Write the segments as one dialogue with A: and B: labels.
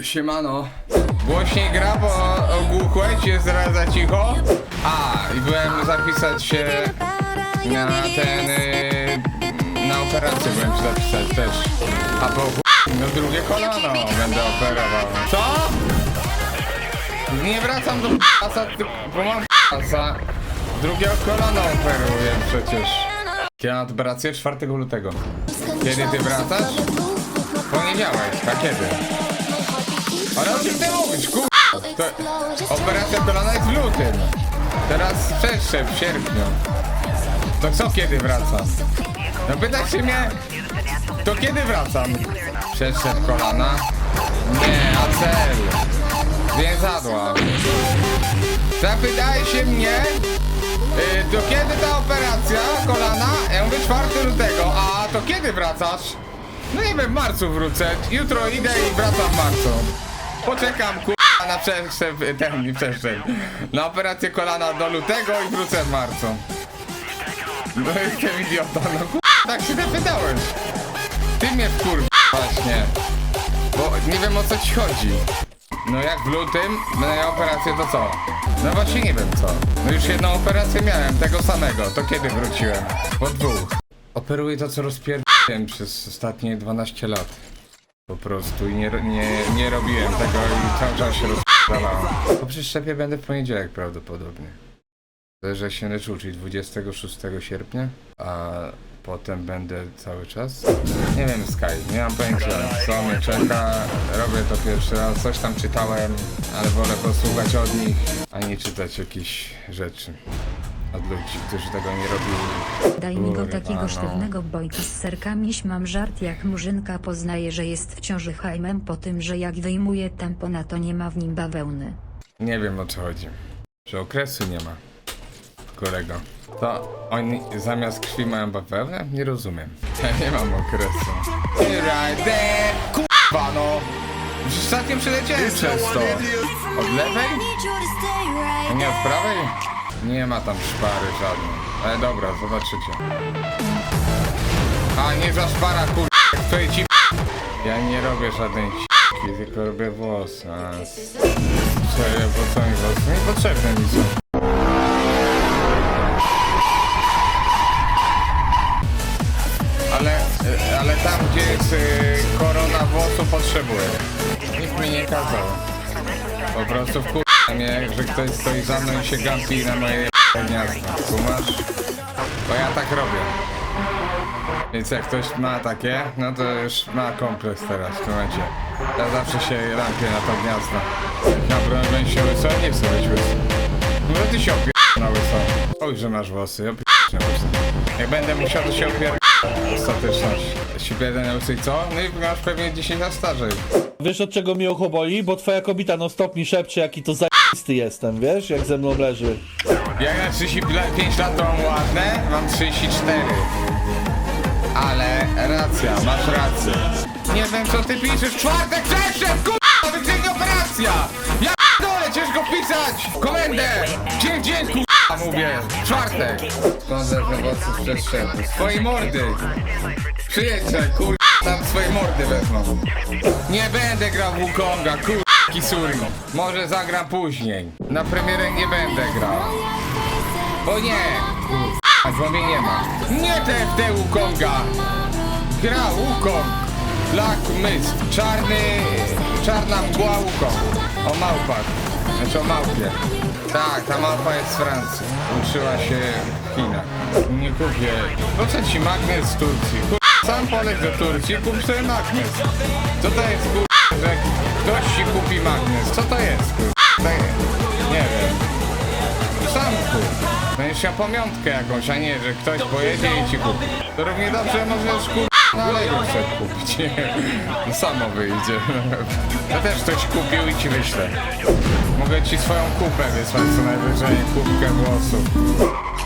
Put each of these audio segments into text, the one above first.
A: Siemano. Głośniej gra, bo ogłuchłeś, jest zaraz za cicho. A, i byłem zapisać się na ten... y, na operację byłem się zapisać też. A po no drugie kolano będę operował. Co? Nie wracam do pasa, bo mam pasa. Drugiego kolana operuję przecież. Kiedy mam operację? 4 lutego.
B: Kiedy ty wracasz?
A: Poniedziałek, a kiedy? Ale o czym ty mówisz, kur... To operacja kolana jest w lutym. Teraz przeszedł w sierpniu. To co kiedy wracam? No pytaj się mnie, to kiedy wracam? Przeszedł kolana? Nie, a cel. Więzadła. Zapytaj się mnie, y, to kiedy ta operacja kolana? Ja mówię 4 lutego, a to kiedy wracasz? No nie wiem, w marcu wrócę. Jutro idę i wracam w marcu. Poczekam kurwa na przeszczep, ten nie przeszczep. Na operację kolana do lutego i wrócę w marcu. No jestem idiota, no kurwa, tak się zapytałeś. Ty mnie wkurwa właśnie. Bo nie wiem o co ci chodzi. No jak w lutym będę miał operację to co? No właśnie nie wiem co. No już jedną operację miałem, tego samego. To kiedy wróciłem? Po dwóch. Operuję to co rozpierdoliłem przez ostatnie 12 lat. Po prostu i nie, nie, nie robiłem tego i cały czas się rozpierdalałem. Po przeszczepie będę w poniedziałek prawdopodobnie. Że się leczę, czyli 26 sierpnia, a potem będę cały czas. Nie wiem, Sky, nie mam pojęcia, co mnie czeka. Robię to pierwszy raz, coś tam czytałem, ale wolę posłuchać od nich, a nie czytać jakieś rzeczy od ludzi, którzy tego nie robili.
C: Daj mi go
A: Kurwa,
C: takiego
A: no.
C: sztywnego bojka z serkami. Mam żart jak murzynka poznaje, że jest w ciąży hajmem po tym, że jak wyjmuje tampona to nie ma w nim bawełny.
A: Nie wiem o co chodzi. Że okresu nie ma. Kolego. To oni zamiast krwi mają bawełnę? Nie rozumiem. Ja nie mam okresu. Right there. Kurwa no! Już Ostatnio przeleciałem przez to. Od lewej? A nie od prawej? Nie ma tam szpary żadnej. Ale dobra, zobaczycie. A nie za szpara kur... To ci... Ja nie robię żadnej s***ki, tylko robię włosy. Serio, po co mi włosy? Niepotrzebne mi są. Ale, y, ale tam gdzie jest y, korona włosu potrzebuję. Nikt mi nie kazał. Po prostu że ktoś stoi za mną i się gapi na moje gniazda. Kumasz? Bo ja tak robię. Więc jak ktoś ma takie, no to już ma kompleks teraz w momencie. Ja zawsze się lampię na to gniazdo. Broń będzie się łyso, nie chcę być łysy. No ty się opier... na łyso. Oj, że masz włosy, opier... na łyso. Jak będę musiał, to się opier... Ostateczność. Się będę na łysy i co? No i masz pewnie 10 lat starzej.
D: Wiesz od czego mi boli? Bo twoja kobieta non stop mi szepcze jaki to zajisty jestem, wiesz? Jak ze mną leży.
A: Jak na 35 lat to mam ładne, mam 34. Ale racja, masz rację. Nie wiem co ty piszesz, czwartek przeszedł, kurwa, wyciągnij operacja! Ja dole, ciężko wpisać! Komendę! Dzień, dzień, kurwa, mówię, czwartek! Skąd te włosy przeszedł? Twojej mordy! Przyjedźcie, kurwa, tam swoje mordy wezmą. Nie będę grał w Wukonga, kurwa, Kisuri. Może zagram później. Na premierę nie będę grał. Bo nie! A bo mnie nie ma. Nie te Wukonga! Gra Wukong! Black Mist. Czarny... Czarna mgła Wukong. O małpach. Znaczy o małpie. Tak, ta małpa jest z Francji. Uczyła się w Chinach. Nie kupię. Po co ci magnes z Turcji? Sam poleć do Turcji, kup sobie magnes. Co to jest kur... że ktoś ci kupi magnes? Co to jest kur... To jest- Nie wiem. Sam kup. Będziesz miał pamiątkę jakąś, a nie, że ktoś pojedzie i ci kupi. To równie dobrze możesz kur... na Allegro sobie kupić. To samo wyjdzie. To też ktoś kupił i ci wyślę. Mogę ci swoją kupę wysłać co najwyżej, kubkę włosów.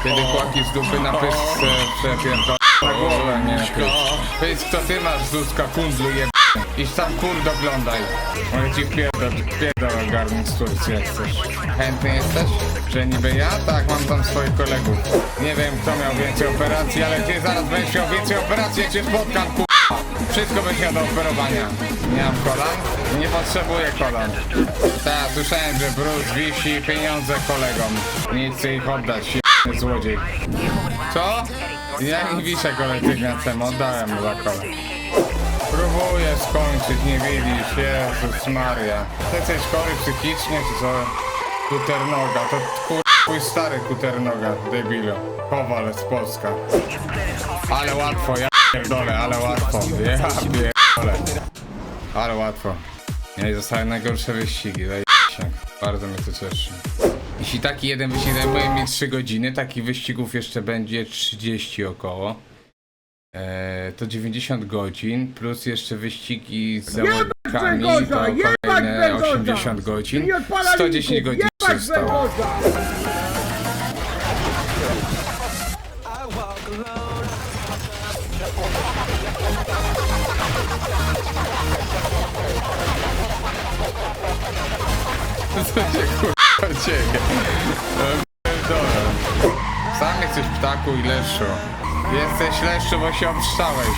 A: Kiedy kłaki z dupy na pyszce przepięto na głowę, nie. Powiedz kto ty masz z kundlu jeb... Idź tam kur doglądaj. Mogę ci wpierdol, wpierdol ogarnąć z Turcji jak chcesz. Chętny jesteś? Że niby ja? Tak, mam tam swoich kolegów. Nie wiem kto miał więcej operacji, ale ty zaraz będziesz miał więcej operacji, jak cię spotkam kur... Wszystko będzie miał do operowania. Nie mam kolan? Nie potrzebuję kolan. Tak, słyszałem, że Bruce wisi pieniądze kolegom. Nie chce ich oddać, się złodziej. Co? Ja nie wiszę kolektywniacem, oddałem mu za kole. Próbuję skończyć, nie widzisz, Jezus Maria. Ty jesteś chory psychicznie, czy co? Kuternoga, to kur... twój stary kuternoga, debilu. Kowal z Polska. Ale łatwo, ja pierdolę, ale łatwo. Ja pierdolę. Ale łatwo. Ja zostały najgorsze wyścigi, daj się. Bardzo mnie to cieszy. Jeśli taki jeden wyścig zajmuje mi 3 godziny, takich wyścigów jeszcze będzie 30 około. Eee, to 90 godzin, plus jeszcze wyścigi z zawodnikami, to kolejne 80 godzin. 110 godzin jeszcze zostało. Co się kurwa dzieje? No, Dobra. Sam jesteś ptaku i leszczu. Jesteś leszczu, bo się obszczałeś.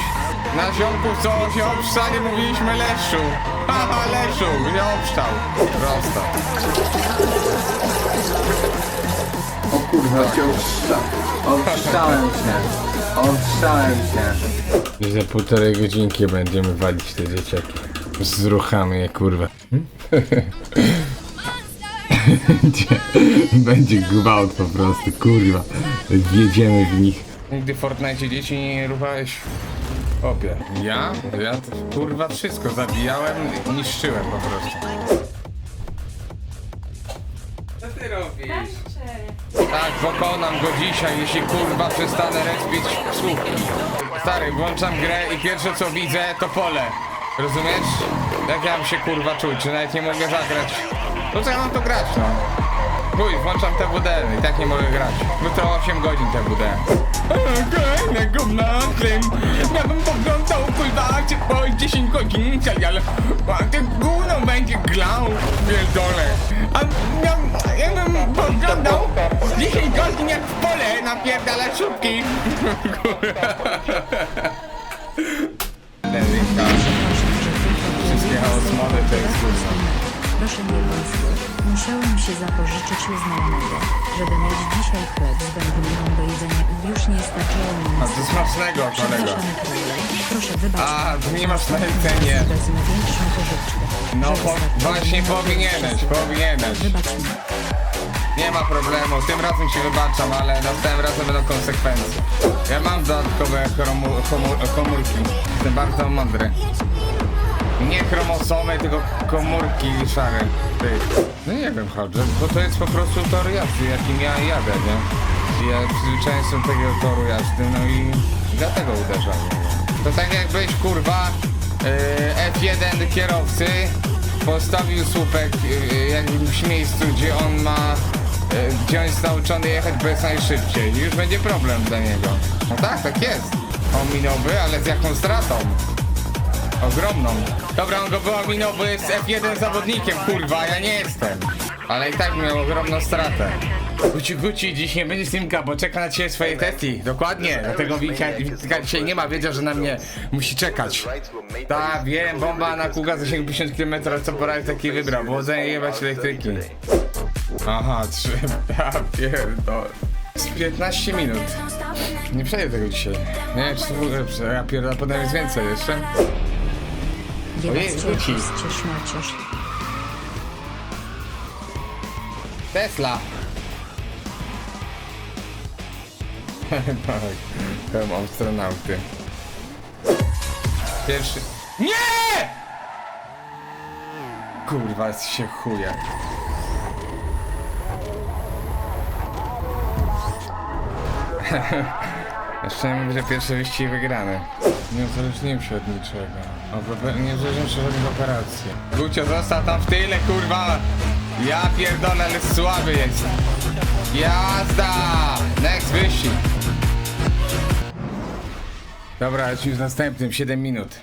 A: Na ziomku co się obszczali mówiliśmy leszczu. Haha, leszczu, nie obszczał. Prosto.
E: O kurwa, cię obszcza... obszczałem się. Obszczałem się.
A: I za półtorej godzinki będziemy walić te dzieciaki. Zruchamy je, kurwa. Będzie, będzie gwałt po prostu, kurwa. Wjedziemy w nich. Nigdy w Fortnite dzieci nie ruchałeś? Opie. Ja? Ja kurwa wszystko zabijałem, niszczyłem po prostu. Co ty robisz? Tak, pokonam go dzisiaj, jeśli kurwa przestanę respić słupki. Stary, włączam grę i pierwsze co widzę to pole. Rozumiesz? Jak ja mam się kurwa czuć, że nawet nie mogę zagrać. To co ja mam to grać, no? Chuj, włączam TWD i tak nie mogę grać. No to 8 godzin TWD. Okej, na gumna klem. Ja bym poglądał kurwa cię po 10 godzin, ale a ty gówno będzie glał, pierdolę. A ja, ja bym poglądał 10 godzin jak w pole napierdala szubki. Wszystkie chaosmody to jest kurwa.
C: Proszę nie musiałem się zapożyczyć u znajomego, żeby mieć dzisiaj chleb z wędliną do jedzenia i już nie starczyło mi
A: A
C: nic.
A: to smacznego, kolego.
C: Przepraszam króle, proszę wybaczyć.
A: A, nie masz na jedzenie.
C: Wezmę większą pożyczkę.
A: No
C: żeby
A: po,
C: starczyło
A: właśnie
C: mi na
A: powinieneś,
C: wszystko.
A: powinieneś.
C: Wybacz mi.
A: Nie ma problemu, tym razem ci wybaczam, ale następnym razem będą konsekwencje. Ja mam dodatkowe chromu, komór, komórki. Jestem bardzo mądry. Nie chromosomy, tylko komórki szare. Ty. No nie wiem, Hodge, bo to jest po prostu tor jazdy, jakim ja jadę, nie? Ja przyzwyczaiłem się tego toru jazdy, no i dlatego uderzam. To tak jakbyś, kurwa, yy, F1 kierowcy postawił słupek yy, jakimś miejscu, gdzie on ma, yy, gdzie on jest nauczony jechać, jest najszybciej. Już będzie problem dla niego. No tak, tak jest. Ominąłby, ale z jaką stratą? Ogromną. Dobra, on go wyominął, bo jest F1 zawodnikiem, kurwa, ja nie jestem. Ale i tak miał ogromną stratę. Guci, Guci, dziś nie będzie Simka, bo czeka na ciebie swoje testy. Dokładnie, dlatego Wika dzisiaj nie ma, wiedział, że na mnie musi czekać. Tak, wiem, bomba na kółka zasięgu 50 km, co pora taki wybrał, było zajebać elektryki. Aha, trzy, ja pierdolę. Z 15 minut. Nie przejdę tego dzisiaj. Nie, czy w ogóle, ja pierdolę, potem jest więcej jeszcze. Ojej, wróci.
C: szmaciarz.
A: Tesla! tak, pełen astronauty. Pierwszy... Nie! Kurwa, jest się chuje. Jeszcze mówię, że pierwszy wyścig wygrany. Nie uzależniłem się od niczego. Nie uzależniłem się od żadnych operacji. Gucio, został tam w tyle, kurwa! Ja pierdolę, ale słaby jest. Jazda! Next wyścig. Dobra, lecimy z następnym, 7 minut.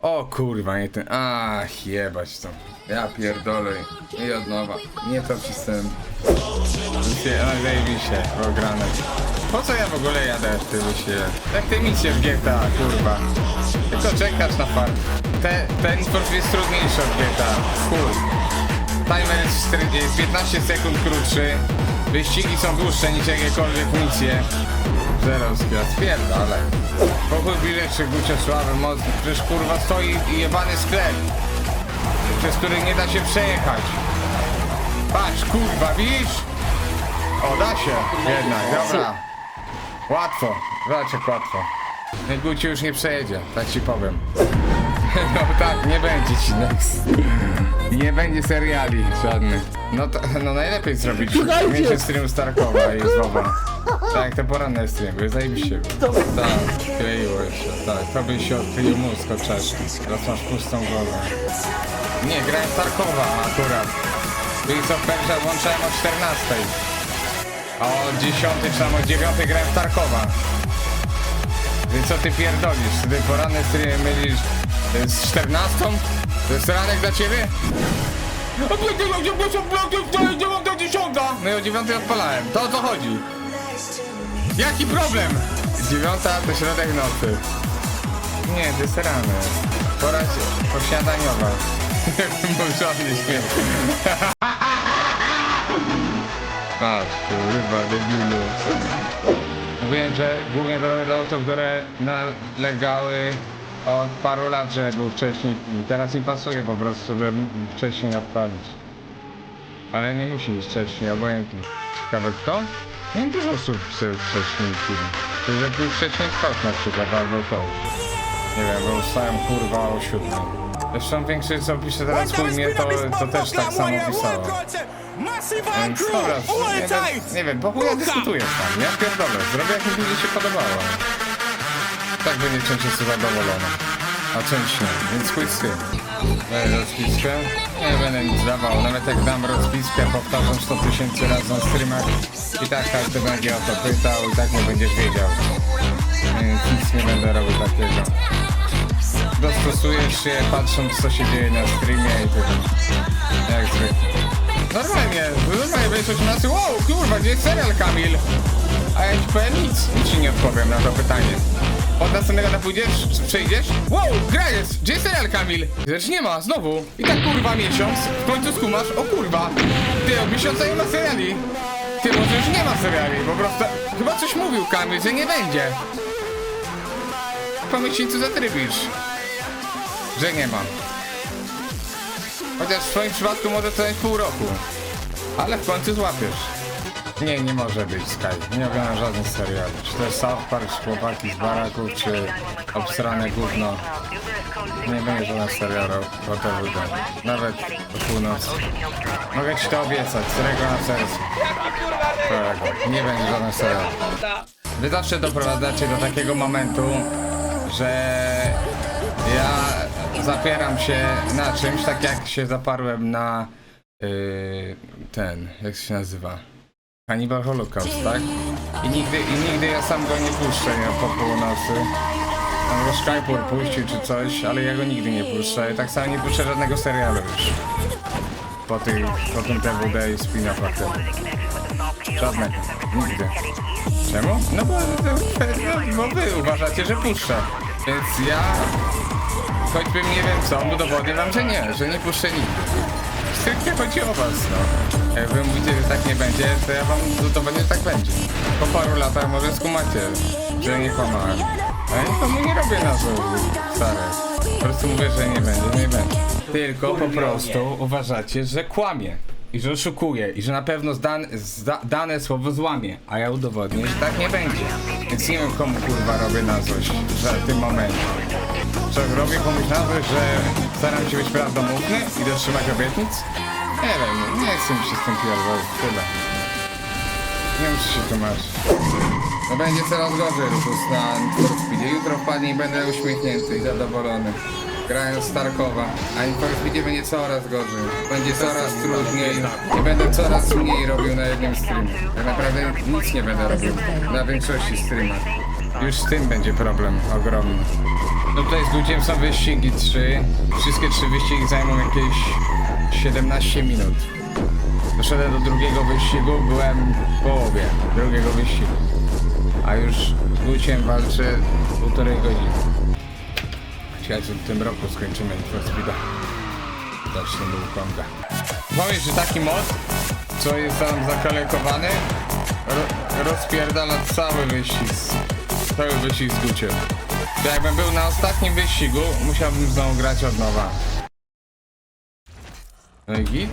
A: O kurwa, nie ten. Ach, jebać to. Ja pierdolę. I od nowa. Nie to system. No ograne. Po co ja w ogóle jadę w tym wyścigu? Jak te misje w GTA, kurwa. Tylko czekasz na fart. Te, ten sport jest trudniejszy od GTA. Chuj. Timer jest, cztery- jest 15 sekund krótszy. Wyścigi są dłuższe niż jakiekolwiek misje. Zerowskie, spierdalaj. Pokój bilet Guciosławy Mocny. Przecież kurwa stoi jebany sklep. Przez który nie da się przejechać. Patrz, kurwa, widzisz? O, da się jednak, dobra. Łatwo, jak łatwo. Guci już nie przejedzie, tak ci powiem. No tak, nie będzie ci next. Nie będzie seriali żadnych. No to, no najlepiej zrobić. Mieć stream Starkowa i Zwowa. Tak, te poranne streamy, były zajebiście. Tak, kleiło jeszcze, tak. To by się odkleił mózg od czasu. Teraz masz pustą głowę. Nie, grałem Starkowa akurat. Więc co Persia włączałem o 14. A o 10 czy tam o 9 grałem w Tarkowa. Więc co ty pierdolisz? Ty poranne streamy mylisz y, z 14? To jest ranek dla ciebie? No i o 9 odpalałem. To o co chodzi? Jaki problem? 9 to środek nocy. Nie, to jest ranek. Pora się pośniadaniowa. Bo żadny śmiech. Patrz, kurwa, debilu. Mówiłem, że głównie to dla osób, które nalegały od paru lat, że był wcześniej. Teraz mi pasuje po prostu, żeby wcześniej odpalić. Ale nie musi być wcześniej, obojętnie. Ciekawe kto? Nie wiem, dużo osób chce wcześniej film. To że był wcześniej skok na przykład, albo coś. Nie wiem, bo wstałem kurwa o siódmej. Zresztą większość co pisze teraz chuj mnie, to, to też tak samo pisało. Więc dobra, nie wiem, nie wiem, po chuja dyskutujesz tam, ja pierdolę, zrobię jak mi będzie się podobało. Tak będzie część jest zadowolona, a część nie, więc chuj z tym. Daję rozpiskę, nie będę nic dawał, nawet jak dam rozpiskę, powtarzam 100 tysięcy razy na streamach i tak każdy będzie o to pytał i tak nie będziesz wiedział. Więc nic nie będę robił takiego. Dostosujesz się patrząc co się dzieje na streamie i tyle. Jak zwykle. Normalnie, normalnie będziesz 18, wow, kurwa, gdzie jest serial Kamil? A ja ci powiem nic, nic ci nie odpowiem na to pytanie. Od następnego na pójdziesz, przejdziesz? Wow, gra jest, gdzie jest serial Kamil? Rzecz nie ma, znowu. I tak kurwa miesiąc, w końcu skumasz, o kurwa. Ty, od miesiąca nie ma seriali. Ty, może już nie ma seriali, po prostu... Chyba coś mówił Kamil, że nie będzie. Po miesiącu zatrybisz. Że nie ma. Chociaż w swoim przypadku może to jest pół roku. Ale w końcu złapiesz. Nie, nie może być Sky. Nie oglądam żadnych seriali. Czy to jest South Park, czy chłopaki z baraków, czy obsrane gówno. Nie będzie żadnych serialu o to wyjdę. Nawet o północy. Mogę ci to obiecać, z ręką na sercu. Kolego, Nie będzie żadnych seriali. Wy zawsze doprowadzacie do takiego momentu, że ja zapieram się na czymś, tak jak się zaparłem na yy, ten, jak się nazywa? Hannibal Holocaust, tak? I nigdy, i nigdy ja sam go nie puszczę nie, po północy. Tam go Skypur puścił czy coś, ale ja go nigdy nie puszczę. I tak samo nie puszczę żadnego serialu już. Po, tym po tym TWD i spin-offach tego. Żadnego. Nigdy. Czemu? No bo, no, bo wy uważacie, że puszczę. Więc ja choćbym nie wiem co, udowodnię wam, że nie, że nie puszczę nigdy. Stricte chodzi o was, no. Jak wy mówicie, że tak nie będzie, to ja wam udowodnię, że tak będzie. Po paru latach może skumacie, że nie kłamałem. A ja nikomu nie robię na złą, stary. Po prostu mówię, że nie będzie, nie będzie. Tylko po prostu uważacie, że kłamie. I że oszukuje, i że na pewno zdan, zda, dane słowo złamie, a ja udowodnię, że tak nie będzie. Więc nie wiem komu kurwa robię na złość w tym momencie. Czy robię komuś na złość, że staram się być prawdomówny i dotrzymać obietnic? Nie wiem, nie chcę mi się z tym tyle. Nie muszę się tłumaczyć. No będzie coraz gorzej, Rufus, na. Jutro wpadnie i będę uśmiechnięty i zadowolony. Grając Starkowa, a Need for Speedzie będzie coraz gorzej. Będzie coraz trudniej i będę coraz mniej robił na jednym streamie. Tak naprawdę nic nie będę robił na większości streamach. Już z tym będzie problem ogromny. No tutaj z Guciem są wyścigi trzy. Wszystkie trzy wyścigi zajmą jakieś 17 minut. Doszedłem do drugiego wyścigu, byłem w połowie drugiego wyścigu. A już z Guciem walczę półtorej godziny. Ciekawe, czy w tym roku skończymy Need Speeda. Zaczniemy Konga. Powiedz, że taki mod, co jest tam zakalekowany, ro rozpierdala cały wyścig. Cały wyścig z Guciem. To jakbym był na ostatnim wyścigu, musiałbym znowu grać od nowa. No i git?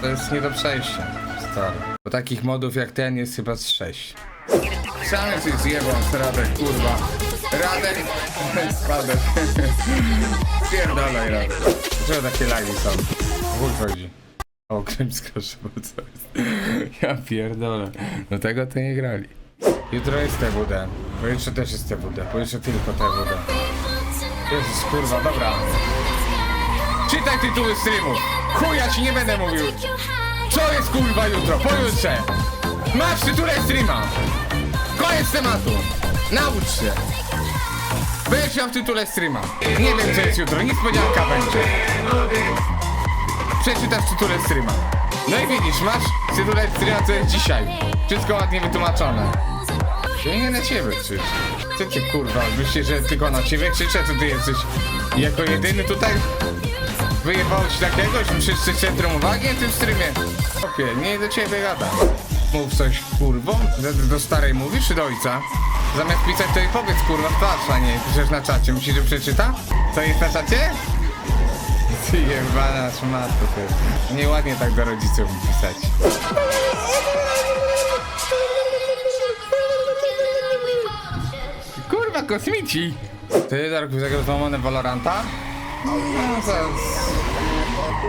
A: To jest nie do przejścia, stary. Bo takich modów jak ten jest chyba z 6. Sam jesteś zjebał, Radek, kurwa. Radek, spadek. Pierdolaj, Radek. Dlaczego takie lagi są? Chuj chodzi. O, krymska szyba, co jest? Ja pierdolę. Do tego to nie grali. Jutro jest TWD. Pojutrze też jest TWD. Pojutrze tylko TWD. Jezus, kurwa, dobra. Czytaj tytuły streamów. Chuja ci nie będę mówił. Co jest kurwa jutro? Pojutrze. Masz tytuł streama. Koniec tematu. Naucz się. Miał w tytule streama. Nie wiem co jest jutro. Niespodzianka będzie. Przeczytasz tytule streama. No i widzisz, masz tytule streama co jest dzisiaj. Wszystko ładnie wytłumaczone. Ja nie na ciebie krzyczę. Co ty kurwa, myślisz, że tylko na ciebie krzyczę, to ty jesteś jako jedyny tutaj? Wyjebało ci takiegoś? Wszyscy centrum uwagi w tym streamie? Opie, nie do ciebie gada. Mów coś kurwą? Do, do starej mówisz czy do ojca? Zamiast pisać to i powiedz kurwa w twarz, a nie piszesz na czacie. Myślisz, że przeczyta? Co jest na czacie? Ty jebana szmatko ty. Nieładnie tak do rodziców pisać. Kurwa, kosmici! Ty, Darku, złamane Valoranta? No, za...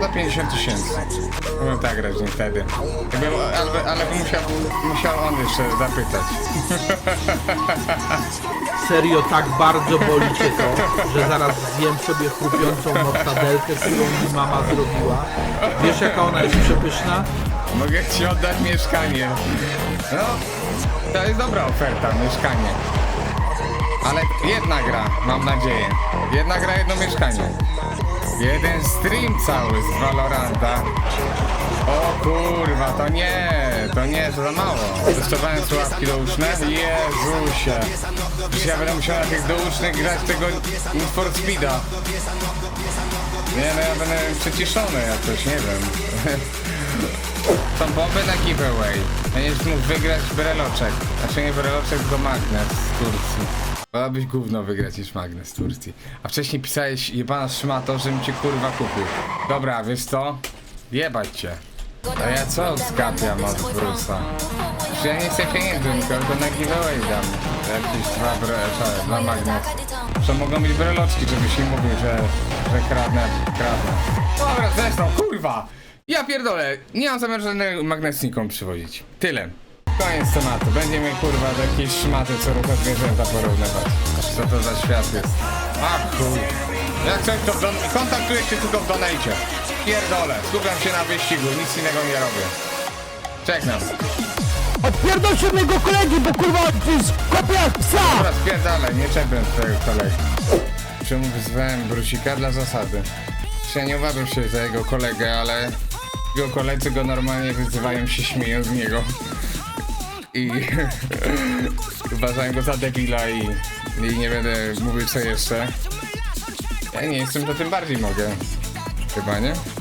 A: Za 50 tysięcy. Mógłbym tak grać niestety. Ale, ale musiał, musiał on jeszcze zapytać.
F: Serio tak bardzo boli cię to, że zaraz zjem sobie chrupiącą mortadelkę, którą mi mama zrobiła. Wiesz jaka ona jest przepyszna?
A: Mogę ci oddać mieszkanie. No, to jest dobra oferta, mieszkanie. Ale jedna gra, mam nadzieję. Jedna gra, jedno mieszkanie. Jeden stream cały z Valoranta. O kurwa, to nie, to nie, za mało. Testowałem słuchawki douszne. Jezusie. Przecież ja będę musiał na tych doucznych grać tego Need for Speeda. Nie no, ja będę przyciszony jakoś, nie wiem. Są bomby na giveaway. Będziesz mógł wygrać breloczek. Znaczy nie breloczek, tylko magnes z Turcji. Wolałbyś gówno wygrać niż magnes z Turcji. A wcześniej pisałeś jebana szmato, żebym cię kurwa kupił. Dobra, wiesz co? Jebać cię. A ja co zgapiam od Brusa? Że ja nie chcę pieniędzy, tylko na giveaway dam. Jakieś dwa bre... dwa magnes. To mogą być breloczki, żebyś nie mówił, że, że kradnę, kradnę. Dobra, zresztą, kurwa! Ja pierdolę, nie mam zamiaru żadnego magnesu nikomu przywozić. Tyle. Koniec tematu. Będziemy kurwa do jakiejś szmaty, co rucha zwierzęta porównywać. Co to za świat jest? A chuj. Jak coś to w don... kontaktuję się tylko w donajcie. Pierdolę. Skupiam się na wyścigu, nic innego nie robię. Czekam.
F: Odpierdol się mojego kolegi, bo kurwa jest kopia psa!
A: Dobra, spierdalaj, nie czepiam twojego kolegi. Czemu wyzwałem Brusika dla zasady? Ja nie uważam się za jego kolegę, ale jego koledzy go normalnie wyzywają się śmieją z niego. I uważałem go za debila i, i nie będę mówił co jeszcze. Ja nie jestem, to tym bardziej mogę. Chyba nie?